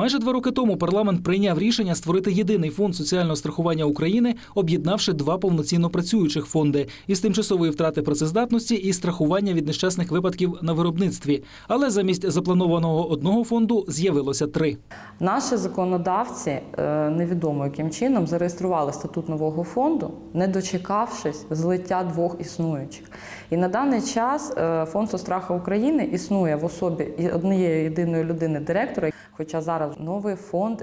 Майже два роки тому парламент прийняв рішення створити єдиний фонд соціального страхування України, об'єднавши два повноцінно працюючих фонди із тимчасової втрати працездатності і страхування від нещасних випадків на виробництві. Але замість запланованого одного фонду з'явилося три. Наші законодавці е, невідомо яким чином зареєстрували статут нового фонду, не дочекавшись злиття двох існуючих. І на даний час е, фонд соцстраху України існує в особі однієї єдиної людини директора. Хоча зараз новий фонд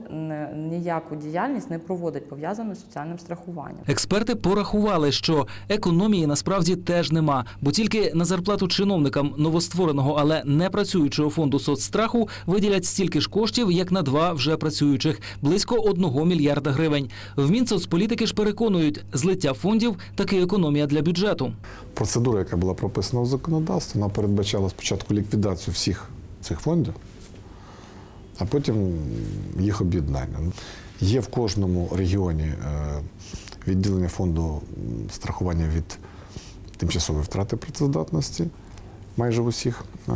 ніяку діяльність не проводить пов'язану з соціальним страхуванням. Експерти порахували, що економії насправді теж нема, бо тільки на зарплату чиновникам новоствореного, але не працюючого фонду соцстраху виділять стільки ж коштів, як на два вже працюючих близько одного мільярда гривень. В Мінсоцполітики ж переконують, злиття фондів таки економія для бюджету. Процедура, яка була прописана в законодавстві, вона передбачала спочатку ліквідацію всіх цих фондів, а потім їх об'єднання. Є в кожному регіоні е, відділення фонду страхування від тимчасової втрати працездатності, майже в усіх е,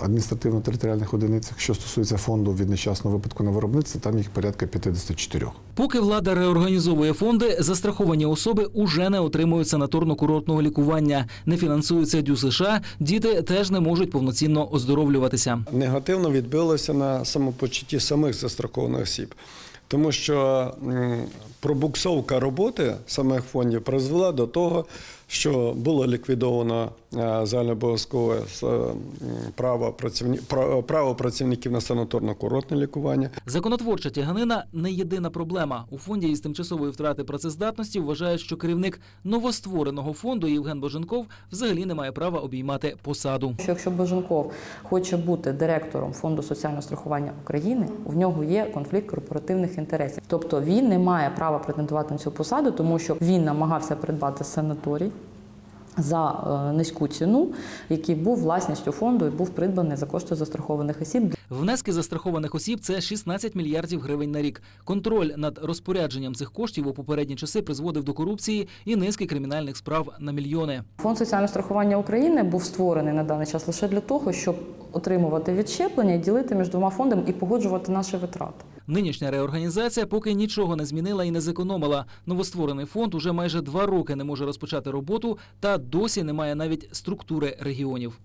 адміністративно-територіальних одиницях. Що стосується фонду від нещасного випадку на виробництві, там їх порядка 54. Поки влада реорганізовує фонди, застраховані особи уже не отримують санаторно-курортного лікування, не фінансуються дю США, діти теж не можуть повноцінно оздоровлюватися. негативно відбилося на самопочутті самих застрахованих осіб. Тому що пробуксовка роботи самих фондів призвела до того, що було ліквідовано е, загальнообов'язкове с- право, працівні- пра- право працівників на санаторно-курортне лікування. Законотворча тяганина не єдина проблема. У фонді із тимчасової втрати працездатності вважають, що керівник новоствореного фонду Євген Боженков взагалі не має права обіймати посаду. Що якщо Боженков хоче бути директором фонду соціального страхування України, в нього є конфлікт корпоративних інтересів. Тобто він не має права претендувати на цю посаду, тому що він намагався придбати санаторій. За е, низьку ціну, який був власністю фонду і був придбаний за кошти застрахованих осіб. Внески застрахованих осіб це 16 мільярдів гривень на рік. Контроль над розпорядженням цих коштів у попередні часи призводив до корупції і низки кримінальних справ на мільйони. Фонд соціального страхування України був створений на даний час лише для того, щоб отримувати відщеплення, ділити між двома фондами і погоджувати наші витрати. Нинішня реорганізація поки нічого не змінила і не зекономила. Новостворений фонд уже майже два роки не може розпочати роботу та досі немає навіть структури регіонів.